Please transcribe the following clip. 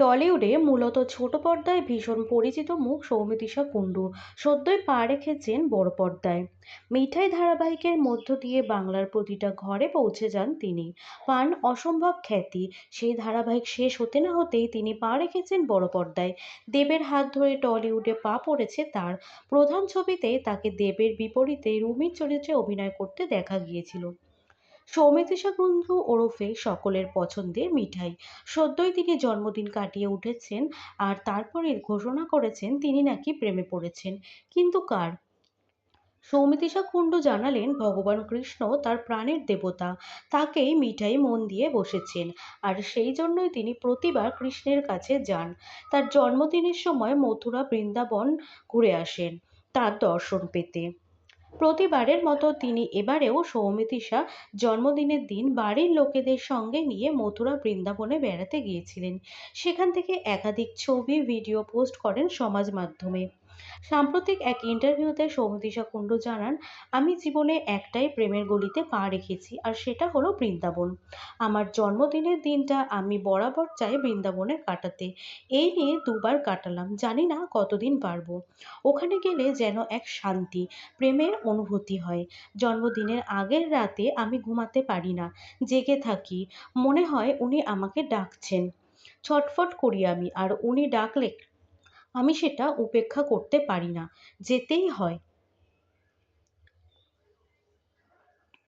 টলিউডে মূলত ছোট পর্দায় ভীষণ পরিচিত মুখ সৌমিত্রিষা কুণ্ডু সদ্যই পা রেখেছেন বড় পর্দায়। মিঠাই ধারাবাহিকের মধ্য দিয়ে বাংলার প্রতিটা ঘরে পৌঁছে যান তিনি। পান অসম্ভব খ্যাতি। সেই ধারাবাহিক শেষ হতে না হতেই তিনি পা রেখেছেন বড় পর্দায়। দেবের হাত ধরে টলিউডে পা পড়েছে তার। প্রধান ছবিতে তাকে দেবের বিপরীতে রুমির চরিত্রে অভিনয় করতে দেখা গিয়েছিল। সৌমিত্রিষা কুণ্ডু ওরফে সকলের পছন্দের মিঠাই। সদ্যই তিনি জন্মদিন কাটিয়ে উঠেছেন আর তারপরে ঘোষণা করেছেন তিনি নাকি প্রেমে পড়েছেন। কিন্তু কার? সৌমিত্রিষা কুণ্ডু জানালেন ভগবান কৃষ্ণ তার প্রাণের দেবতা, তাকেই মিঠাই মন দিয়ে বসেছেন আর সেই জন্যই তিনি প্রতিবার কৃষ্ণের কাছে যান। তার জন্মদিনের সময় মথুরা বৃন্দাবন ঘুরে আসেন তার দর্শন পেতে। প্রতিবারের মতো তিনি এবারেও সৌমিতিশা জন্মদিনের দিন বাড়ির লোকেদের সঙ্গে নিয়ে মথুরা বৃন্দাবনে বেড়াতে গিয়েছিলেন। সেখান থেকে একাধিক ছবি, ভিডিও পোস্ট করেন সমাজ মাধ্যমে। সাম্প্রতিক এক ইন্টারভিউতে সৌমিত্রিষা কুণ্ডু জানান, আমি জীবনে একটাই প্রেমের গলিতে পা রেখেছি, আর সেটা হলো বৃন্দাবন। আমার জন্মদিনের দিনটা আমি বরাবর চাই বৃন্দাবনে কাটাতে। এই নিয়ে দুবার কাটালাম, জানি না কতদিন পারব। ওখানে গেলে যেন এক শান্তি, প্রেমের অনুভূতি হয়। জন্মদিনের আগের রাতে আমি ঘুমাতে পারি না, জেগে থাকি। মনে হয় উনি আমাকে ডাকছেন। ছটফট করি আমি, আর উনি ডাকলে আমি সেটা উপেক্ষা করতে পারি না। যেতেই হয়।